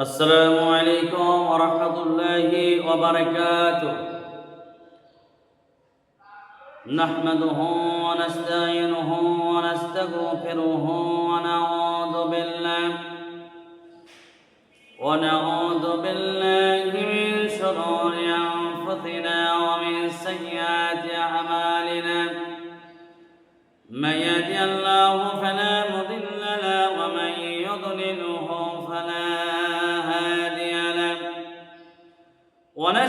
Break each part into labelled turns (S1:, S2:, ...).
S1: السلام عليكم ورحمة الله وبركاته. نحمده ونستعينه ونستغفره ونعوذ بالله. ونعوذ بالله من شرور أنفسنا ومن سيئات أعمالنا. من يهد الله فلا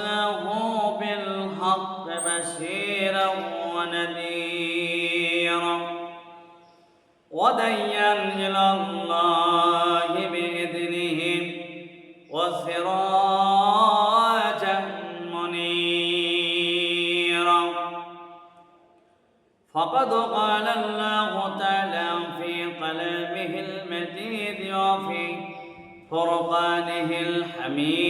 S1: أرسله بالحق بشيرا ونذيرا وديا إلى الله بإذنه وسراجا منيرا. فقد قال الله تعالى في كلامه المجيد وفي فرقانه الحميد.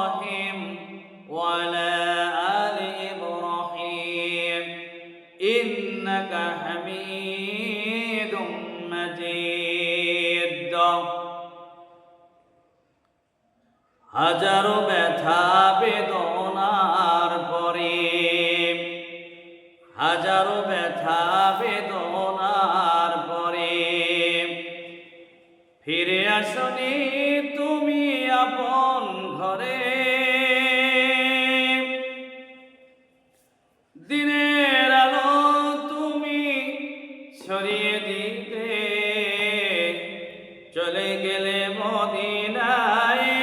S1: إنك حميد مجيد হাজারো ব্যথা গেলে মদিনায়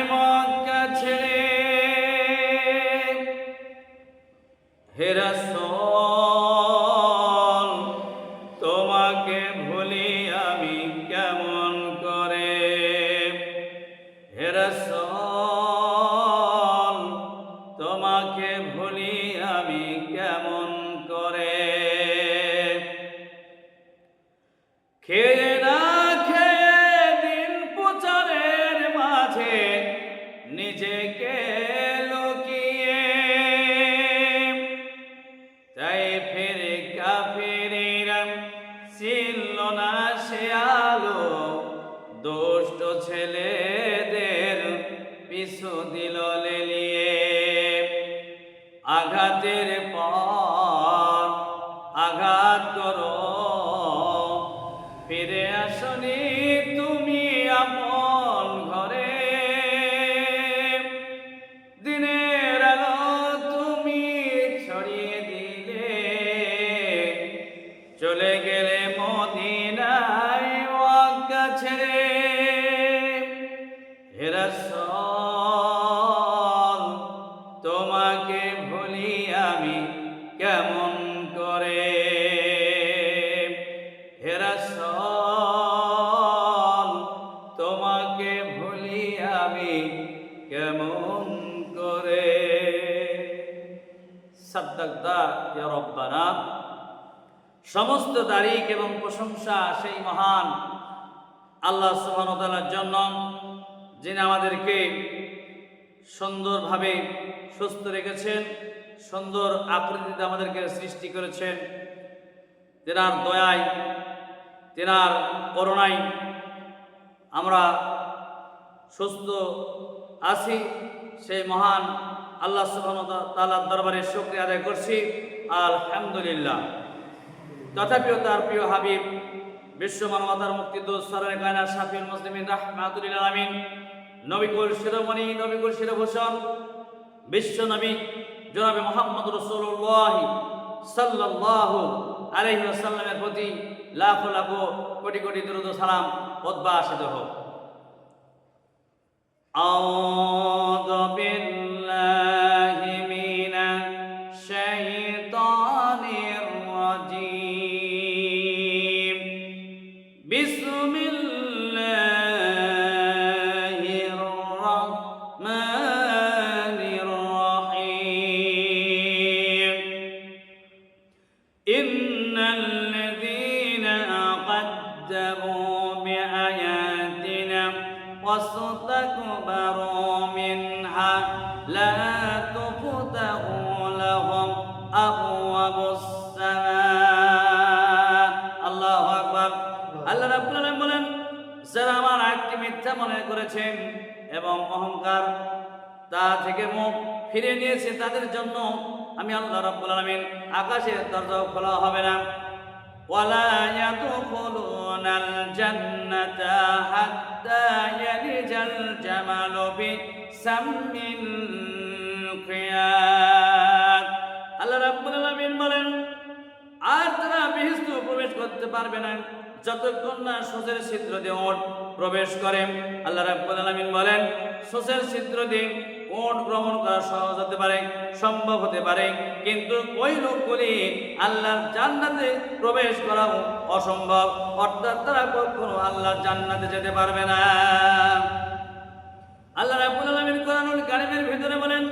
S1: তাই ফিরে কাফিরিরাম ছিল না সে আলো। দুষ্ট ছেলেদের পিছু দিল লেলিয়ে। হেরসল তোমাকে ভুলি আমি কেমন করে? হেরসল তোমাকে ভুলি আমি কেমন করে? সাদ্দাকদা রব্বানা, সমস্ত তারিখ এবং প্রশংসা সেই মহান আল্লাহ সুবাহতালার জন্য যিনি আমাদেরকে সুন্দরভাবে সুস্থ রেখেছেন, সুন্দর আকৃতিতে আমাদেরকে সৃষ্টি করেছেন। তেনার দয়ায়, তেনার করুণায় আমরা সুস্থ আছি। সেই মহান আল্লাহ সুবহানাহু তাআলার দরবারে শুকরিয়া আদায় করছি। আলহামদুলিল্লাহ। তথাপিও তার প্রিয় হাবিব, বিশ্ব মানবতার মুক্তিদূত সরের কায়না শাফিউল মুসলিমিন রাহমাতুল আলামিন নবিকুল শিরোমণি, নবীকুল শিরোভূষণ, বিশ্ব নবী জনাবে মোহাম্মদ রসুল্লাহ সাল্লাহ ওয়াসাল্লামের প্রতি লাখ লাখ কোটি কোটি দুরুদ সালাম সালাম আসিত হোক। মনে করেছেন এবং অহংকার তা থেকে মুখ ফিরে নিয়েছে তাদের জন্য আমি আল্লাহ রাব্বুল আলামিন আকাশের দরজাও খোলা হবে না ولا يدخلون الجنة حتى يلج الجمل بسم الخياط আল্লাহ রাব্বুল আলামিন বলেন আর তারা বেহেস্ত প্রবেশ করতে পারবে না যতক্ষণ না সোসের ছিদ্র দিয়ে ওট প্রবেশ করে আল্লাহ রাব্বুল আলামিন বলেন সোসের ছিদ্র দিয়ে ওট গ্রহণ করা সহজ হতে পারে সম্ভব হতে পারে কিন্তু ওই লোকগুলি আল্লাহর জান্নাতে প্রবেশ করা অসম্ভব অর্থাৎ তারা কখনো আল্লাহর জান্নাতে যেতে পারবে না আল্লাহ রাব্বুল আলামিন কোরআনুল কারীমের ভিতরে বলেন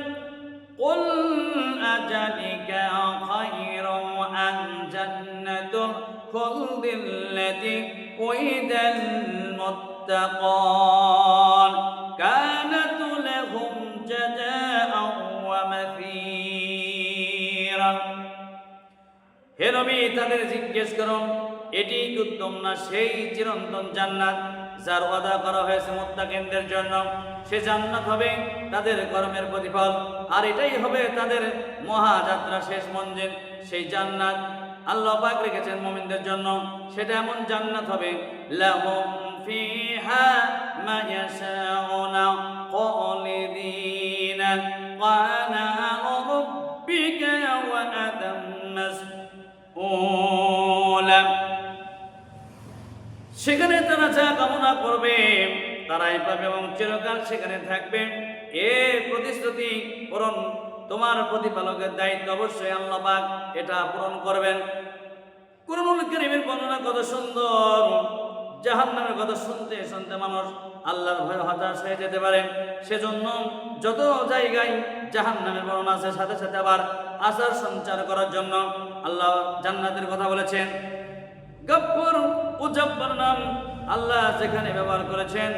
S1: قل أجلك خير أم جنة الخلد التي وعد المتقون كانت لهم جزاء ومثيرا হে নবী তাদের জিজ্ঞেস করুন এটি কি উত্তম না সেই চিরন্তন জান্নাত যার ওয়াদা করা হয়েছে মুত্তাকিনদের জন্য সে জান্নাত হবে তাদের কর্মের প্রতিফল আর এটাই হবে তাদের মহাযাত্রা শেষ মঞ্জিল সেই জান্নাত আল্লাহ পাক রেখেছেন মুমিনদের জন্য। সেটা এমন জান্নাত হবে। লাহুম ফিহা মা ইয়াশাউনা খালিদিনা। কানা রাব্বিকা ওয়াদাম মাসউলা সেখানে তারা যা কামনা করবে, তারাই পাবে এবং চিরকাল সেখানে থাকবে। এ প্রতিশ্রুতি পূরণ তোমার প্রতিপালকের দায়িত্ব অবশ্যই আল্লাহ পাক এটা পূরণ করবেন। কুরআনুল কারীমের বর্ণনা কত সুন্দর, জাহান্নামের কথা শুনতে শুনতে মানুষ আল্লাহর ভয় হতাশ হয়ে যেতে পারে। সেজন্য যত জায়গায় জাহান্নামের বর্ণনা আছে, সাথে সাথে আবার আশার সঞ্চার করার জন্য আল্লাহ জান্নাতের কথা বলেছেন। গফ্ফর ও জব্বার নাম আল্লাহ যেখানে ব্যবহার করেছেন,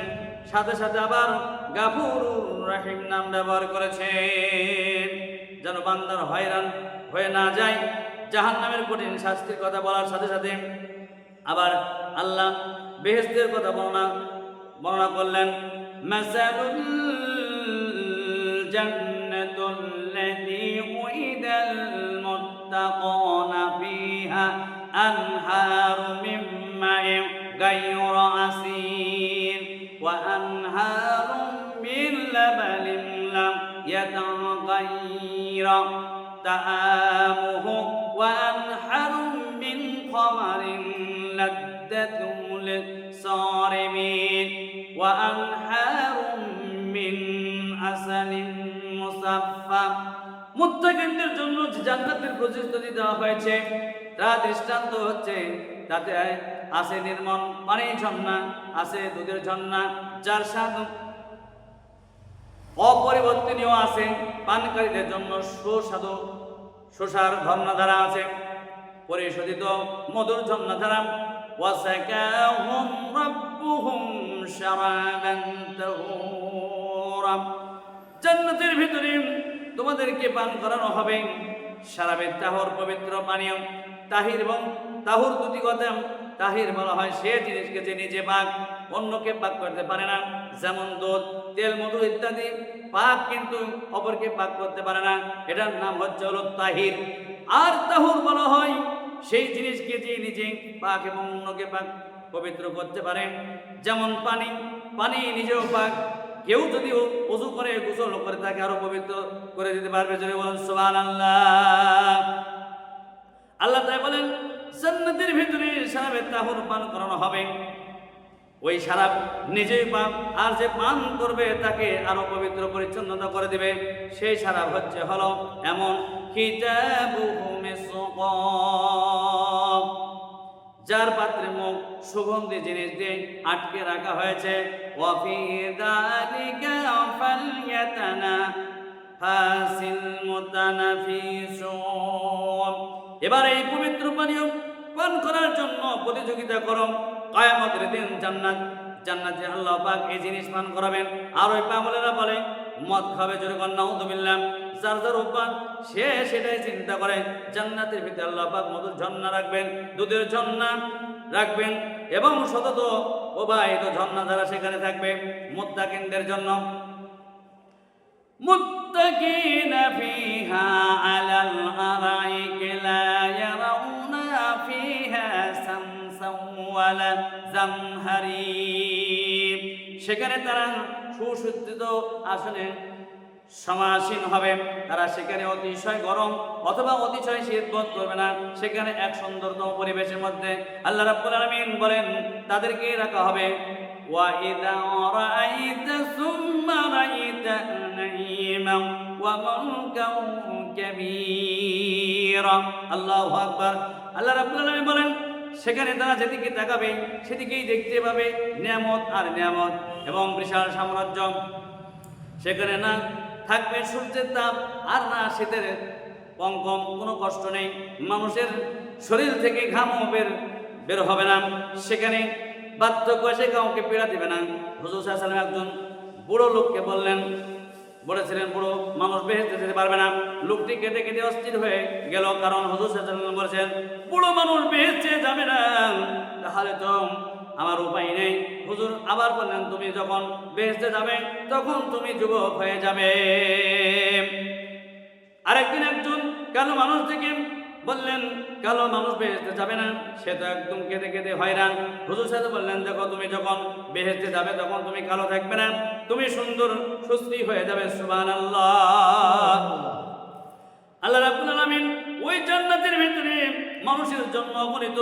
S1: সাথে সাথে আবার গাফুর রাহিম নাম ব্যবহার করেছেন যেন বান্দার হয়রান হয়ে না যায় জাহান নামের কঠিন শাস্তির কথা বলার সাথে সাথে আবার আল্লাহ বেহেস্তের কথা বর্ণনা বর্ণনা করলেন মাসালুল জান্নাতুল্লাতী উইদাল মুত্তাকুনা ফিহা أنهار من ماء غير أسير وأنهار يتغير طعامه وأنهار من خمر لذة للصارمين وأنهار من عسل مصفى মুত্তাকিনদের জন্য যে জান্নাতের প্রতিশ্রুতি দেওয়া হয়েছে তা দৃষ্টান্ত হচ্ছে তাতে আছে নির্মল পানির ঝর্ণা আছে দুধের ঝর্ণা যার স্বাদ অপরিবর্তনীয় আছে পানকারীদের জন্য সুস্বাদু সুসার ঝর্ণাধারা আছে পরিশোধিত মধুর ঝর্ণাধারা وسقاهم ربهم شرابا طهورا জান্নাতের ভিতরে তোমাদেরকে পান করানো হবে সারাবের তাহর পবিত্র পানীয় তাহির এবং তাহুর দুটি কথা তাহির বলা হয়, সে জিনিসকে যে নিজে পাক, অন্যকে পাক করতে পারে না। যেমন দুধ, তেল, মধু ইত্যাদি, পাক কিন্তু অপরকে পাক করতে পারে না। এটার নাম হচ্ছে হলো তাহির। আর তাহুর বলা হয়, সেই জিনিসকে যে নিজে পাক এবং অন্যকে পাক পবিত্র করতে পারে। যেমন পানি পানি নিজেও পাক। কেউ যদি উজু করে, গোসল করে, তাকে আরও পবিত্র করে দিতে পারবে। যদি বলেন সুবহান আল্লাহ আল্লাহ তাই বলেন জান্নাতের ভিতরে সারাবে তাহুর পান করানো হবে। ওই সারাপ নিজেই পান আর যে পান করবে তাকে আরও পবিত্র পরিচ্ছন্নতা করে দিবে। সেই সারাপ হচ্ছে হলো এমন যার পাত্রে মুখ সুগন্ধি জিনিস দিয়ে আটকে রাখা হয়েছে। এবার এই পবিত্র পানীয় পান করার জন্য প্রতিযোগিতা করো কায়ামতের দিন জান্নাত, জান্নাতে আল্লাহ পাক এই জিনিস পান করাবেন। আর ওই পাগলেরা বলে, মদ খাবে জোরে কন্যাহদুবিল্লাম যার যার অভ্যাস সে সেটাই চিন্তা করে। জান্নাতের ভিতরে আল্লাহ পাক মধুর ঝর্ণা রাখবেন, দুধের ঝর্ণা রাখবেন এবং সতত অবাহিত ঝর্ণা যারা সেখানে থাকবে, মোত্তাকিনদের জন্য। মুত্তাকিনা ফিহা আলাল আরাইকে লা ইয়ারাউ ولا زمهرير সেখানে তারা সুসজ্জিত আসনে সমাসীন হবে তারা সেখানে অতিশয় গরম অথবা অতিশয় শীত বোধ করবে না সেখানে এক সুন্দরতম পরিবেশের মধ্যে আল্লাহ রাব্বুল আলামিন বলেন তাদেরকে রাখা হবে وإذا رأيت ثم رأيت نعيما وملكا كبيرا الله أكبر আল্লাহ রাব্বুল আলামিন বলেন সেখানে তারা যেদিকে তাকাবে, সেদিকেই দেখতে পাবে নিয়ামত আর নিয়ামত এবং বিশাল সাম্রাজ্য। সেখানে না থাকবে সূর্যের তাপ আর না শীতের। কম কোনো কষ্ট নেই। মানুষের শরীর থেকে ঘামও বের বের হবে না। সেখানে বার্ধক্য এসে কাউকে পীড়া দিবে না। হুজুর একজন বুড়ো লোককে বললেন বলেছিলেন, বুড়ো মানুষ বেহেতে যেতে পারবে না। লোকটি কেটে কেটে অস্থির হয়ে গেল, কারণ হজুর সাল্লাম বলেছেন, বুড়ো মানুষ বেহেতে যাবে না। তাহলে তো আমার উপায় নেই। হুজুর আবার বললেন, তুমি যখন বেহেস্তে যাবে, তখন তুমি যুবক হয়ে যাবে। আরেকদিন একজন কেন মানুষ থেকে বললেন, কালো মানুষ বেহেস্তে যাবে না, সে তো একদম কেঁদে কেঁদে হয়রান। হুজুর সাথে বললেন, দেখো তুমি যখন বেহেস্তে যাবে, তখন তুমি কালো থাকবে না, তুমি সুন্দর সুস্থি হয়ে যাবে সুবান আল্লাহ আল্লাহ রাব্বুল আলামিন ওই জান্নাতের ভিতরে মানুষের জন্য অগণিত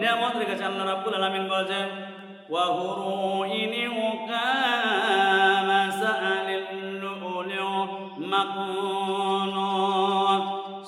S1: নিয়ামত রেখেছে আল্লাহ রাব্বুল আলামিন বলেছেন ওয়া হুরুইন ওয়াকামাসালিল লুলু মাকুনুন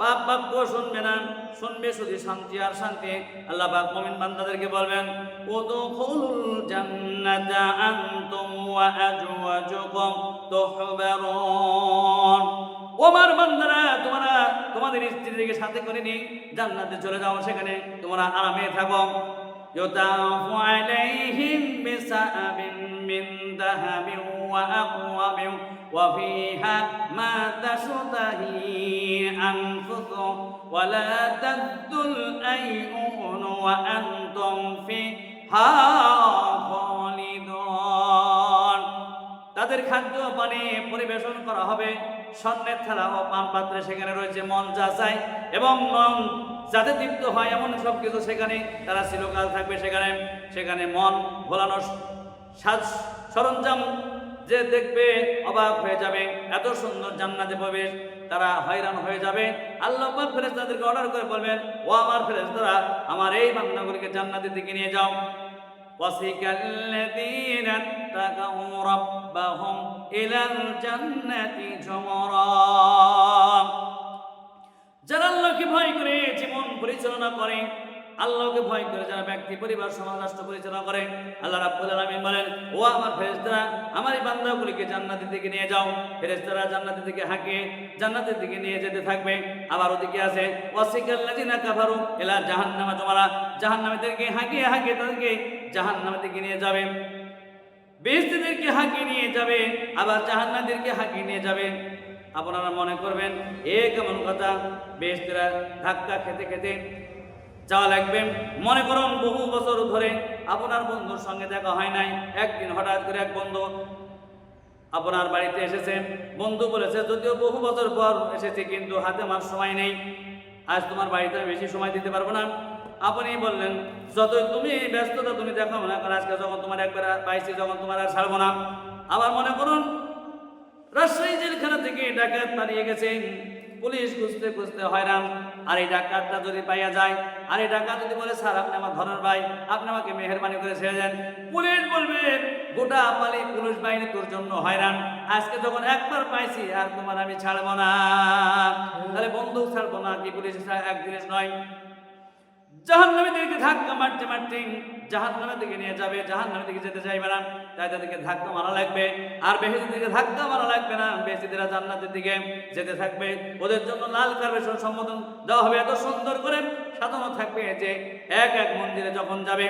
S1: পাপ বাক্য শুনবে না, শুনবে শুধু শান্তি আর শান্তি। আল্লাহ পাক মুমিন বান্দাদেরকে বলবেন, উদখুলুল জান্নাতা আনতুম ওয়া আজওয়াজুকুম তুহবারুন। ওমার বান্দারা, তোমরা তোমাদের স্ত্রীদেরকে সাথে করে নিয়ে জান্নাতে চলে যাও সেখানে। তোমরা আরামে থাকো। يطاف عليهم بسحب من ذهب وأكواب وفيها ما تشتهي أنفس ولا تد الأيئون وأنتم فيها خالدون তাদের খাদ্য পানি পরিবেশন করা হবে স্বর্ণের থালা ও পান পাত্রে সেখানে রয়েছে মন যা চায় এবং মন যাতে তৃপ্ত হয় এমন সব কিছু সেখানে তারা চিরকাল থাকবে সেখানে সেখানে মন ভোলানো সাজ সরঞ্জাম যে দেখবে অবাক হয়ে যাবে এত সুন্দর জান্নাতে প্রবেশ তারা হয়রান হয়ে যাবে আল্লাহ পাক ফেরেশতাদেরকে অর্ডার করে বলবেন ও আমার ফেরেশতারা আমার এই বান্দাগুলিকে জান্নাতের দিকে নিয়ে যাও وسك الذين اتقوا ربهم ইলাল জান্নাতি জুমারা যারা আল্লাহকে ভয় করে জীবন পরিচালনা করে, আল্লাহকে ভয় করে যারা ব্যক্তি, পরিবার, সমাজ, রাষ্ট্র পরিচালনা করে, আল্লাহ রাব্বুল আলামিন বলেন, ও আমার ফেরেশতারা, আমার এই বান্দাগুলিকে জান্নাতের দিকে নিয়ে যাও। ফেরেশতারা জান্নাতের দিকে হাঁকে, জান্নাতের দিকে নিয়ে যেতে থাকবে। আবার ওদিকে আছে ওয়াসিকাল্লাযিনা কাফারু ইলা জাহান্নামা। তোমারা জাহান্নামীদেরকে হাঁকিয়ে হাঁকিয়ে তাদেরকে জাহান্নামের দিকে নিয়ে যাবে। বেহেস্তিদেরকে হাঁকিয়ে নিয়ে যাবে, আবার জাহান্নাদেরকে হাঁকিয়ে নিয়ে যাবে। আপনারা মনে করবেন, এ কেমন কথা? বেহেস্তিরা ধাক্কা খেতে খেতে যাওয়া লাগবে। মনে করুন, বহু বছর ধরে আপনার বন্ধুর সঙ্গে দেখা হয় নাই। একদিন হঠাৎ করে এক বন্ধু আপনার বাড়িতে এসেছে। বন্ধু বলেছে, যদিও বহু বছর পর এসেছে, কিন্তু হাতে আমার সময় নেই। আজ তোমার বাড়িতে আমি বেশি সময় দিতে পারব না। আপনি বললেন, যতই তুমি ব্যস্ততা তুমি দেখো না কারণ আজকে যখন তোমার একবার পাইছি, যখন তোমার আর ছাড়বো না। আবার মনে করুন ডাকাত পালিয়ে গেছেন। পুলিশ খুঁজতে খুঁজতে হয়রান। আর এই ডাকাতটা যদি পাইয়া যায়, আর এই ডাকাত যদি বলে, স্যার, আপনি আমার ধরার ভাই, আপনি আমাকে মেহরবানি করে ছেড়ে দেন। পুলিশ বলবে, গোটা পালি পুলিশ বাহিনী তোর জন্য হয়রান। আজকে যখন একবার পাইছি, আর তোমার আমি ছাড়বো না। তাহলে বন্দুক ছাড়বো না, কি পুলিশ এক নয়? জাহান্নামের দিকে ধাক্কা মারতে মারতে জাহান্নামের দিকে নিয়ে যাবে জাহান্নামের দিকে যেতে চাইবে না, তাই তাদেরকে ধাক্কা মারা লাগবে। আর বেহেদের দিকে ধাক্কা মারা লাগবে না বেহেদিরা জান্নাতের দিকে যেতে থাকবে। ওদের জন্য লাল কার্বেশন সম্বোধন দেওয়া হবে। এত সুন্দর করে সাজানো থাকবে যে এক এক মন্দিরে যখন যাবে,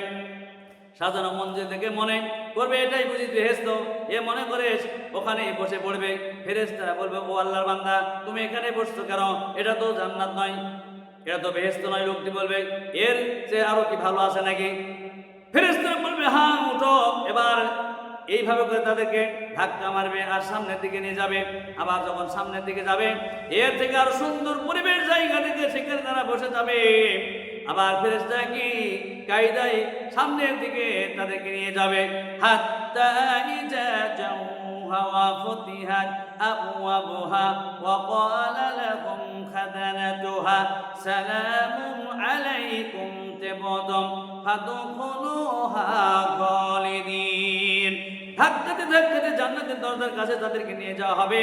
S1: সাজানো মন্দির থেকে মনে করবে, এটাই বুঝি বেহেস্ত। এ মনে করে ওখানে বসে পড়বে। ফেরেস্তারা বলবে, ও আল্লাহর বান্দা, তুমি এখানে বসছো কেন? এটা তো জান্নাত নয়। এটা তো বেহেস্ত নয়, লোকটি বলবে, এর যে আরও কি ভালো আছে নাকি? ফেরেস্তারা বলবে হ্যাঁ উঠো। এবার এইভাবে করে তাদেরকে ধাক্কা মারবে আর সামনের দিকে নিয়ে যাবে। আবার যখন সামনের দিকে যাবে, এর থেকে আরও সুন্দর পরিবেশ জায়গা থেকে সেখানে তারা বসে যাবে। আবার ফেরেস্তা কি কায়দায় সামনের দিকে তাদেরকে নিয়ে যাবে। হাত্তা ইজা জাউহা ওয়া ফুতিহাত। আবওয়াবুহা ওয়া ক্বালা লাহুম খাদানাতুহা সালামুন আলাইকুম তিবতুম ফাদখুলুহা খালিদিন ধাক্কাতে ধাক্কাতে জান্নাতের দরজার কাছে তাদেরকে নিয়ে যাওয়া হবে।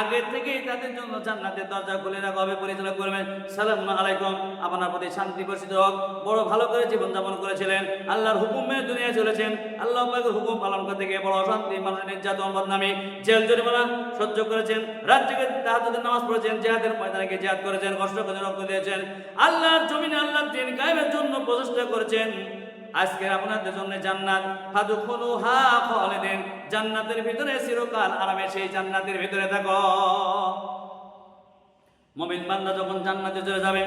S1: আগে থেকেই তাদের জন্য জান্নাতের দরজা খুলে রাখা হবে, পরিচালনা করবেন। সালাম আলাইকুম। আপনার প্রতি শান্তি বর্ষিত হোক। বড় ভালো করে জীবনযাপন করেছিলেন। আল্লাহর হুকুম মেনে দুনিয়া চলেছেন। আল্লাহ হুকুম পালন করতে গিয়ে বড় অশান্তি, মানুষের নির্যাতন, বদনামী, জেল, জরিমানা সহ্য করেছেন। রাজ্যকে তাহাদের নামাজ পড়েছেন, জেহাদের ময়দানে গিয়ে জেহাদ করেছেন, কষ্ট করে রক্ত দিয়েছেন। আল্লাহর জমিনে আল্লাহর দিন কায়েমের জন্য প্রচেষ্টা করেছেন। আজকে আপনাদের জন্য জান্নাত। ফাদুখুলু হা খালিদিন জান্নাতের ভিতরে চিরকাল আরামে সেই জান্নাতের ভিতরে থাকো। মমিন বান্দা যখন জান্নাতে চলে যাবে,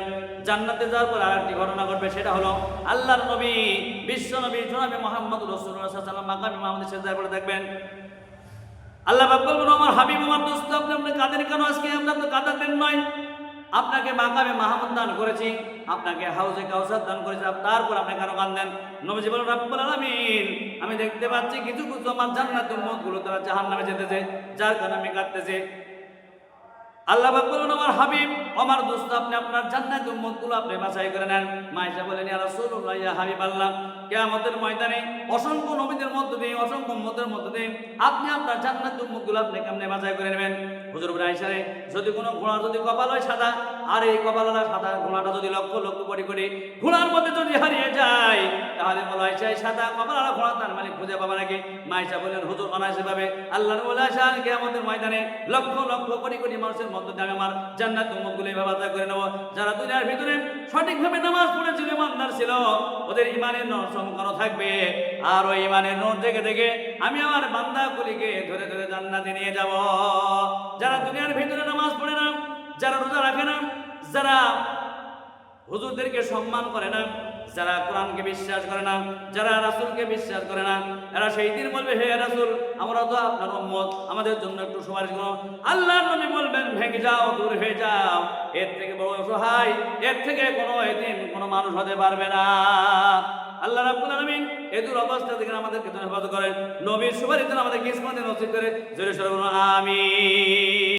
S1: জান্নাতে যাওয়ার পর আরেকটি ঘটনা ঘটবে, সেটা হলো আল্লাহর নবী, বিশ্ব নবী, জনাবি মোহাম্মদ রসুল্লাহ সাল্লাম মাকামি মাহমুদের পড়ে দেখবেন, আল্লাহ বাপ বলবেন, আমার হাবিব, আমার দোস্ত, আপনি আপনি কাঁদেন কেন? আজকে আপনার তো কাঁদাতেন নয়। আপনাকে মাকামে মাহমুদ দান করেছি, আপনাকে হাউজে কাউসার দান করেছি তারপর আপনি কেন কান্দেন নবীজি বলেন রাব্বুল আলামিন, আমি দেখতে পাচ্ছি কিছু কিছু আমার জান্নাতের উম্মতগুলো তারা জাহান্নামে যেতেছে, যার কারণে আমি কাঁদতেছি। আল্লাহ বলুন, আমার হাবিব, আমার দোস্ত, আপনি আপনার জান্নাত উম্মতগুলো আপনি বাছাই করে নেন। মাইশা বলেন, ইয়া রাসূলুল্লাহ, ইয়া হাবিব আল্লাহ, কিয়ামতের ময়দানে অসংখ্য নবীদের মধ্য দিয়ে, অসংখ্য উম্মতের মধ্য দিয়ে আপনি আপনার জান্নাত উম্মতগুলো আপনি কেমনে বাছাই করে নেবেন? হুজুর আয়েশা যদি কোনো ঘোড়া, যদি কপাল হয় সাদা আর এই কপালটা সাদা ঘোড়াটা যদি লক্ষ লক্ষ কোটি কোটি ঘোড়ার মধ্যে যদি হারিয়ে যায় তাহলে বলা হয় সেই সাদা কপালওয়ালা ঘোড়া তার মানে খুঁজে পাবে নাকি? মাইশা বললেন, হুজুর, অনায়াসে পাবে। আল্লাহ বলে আয়সা কিয়ামতের ময়দানে লক্ষ লক্ষ কোটি কোটি মানুষের মধ্যে আমি আমার জান্নাত উম্মতগুলো এভাবে আদায় করে নেব। যারা দুনিয়ার ভিতরে সঠিকভাবে নামাজ পড়েছিল, ইমানদার ছিল, ওদের ইমানের নর চমকানো থাকবে। আর ওই ইমানের নোট দেখে দেখে আমি আমার বান্দাগুলিকে ধরে ধরে জান্নাতে নিয়ে যাব। যারা দুনিয়ার ভিতরে নামাজ পড়ে না যারা রোজা রাখে না, যারা হুজুরদেরকে সম্মান করে না, যারা কোরআনকে বিশ্বাস করে না, যারা রাসূলকে বিশ্বাস করে না, এরা সেই দিন বলবে, হে রাসূল, আমরা তো আপনার উম্মত, আমাদের জন্য একটু সুপারিশ করুন আল্লাহ নবী বলবেন, ভেঙে যাও, দূর হয়ে যাও, এর থেকে বড় অসহায়, এর থেকে কোনো এদিন কোনো মানুষ হতে পারবে না। আল্লাহ রাব্বুল আলামিন এই দূর অবস্থা থেকে আমাদেরকে হেফাজত করেন। নবীর সুপারিশ আমাদের কিসমতে নসিব করে, জোরে সরে বলুন, আমিন।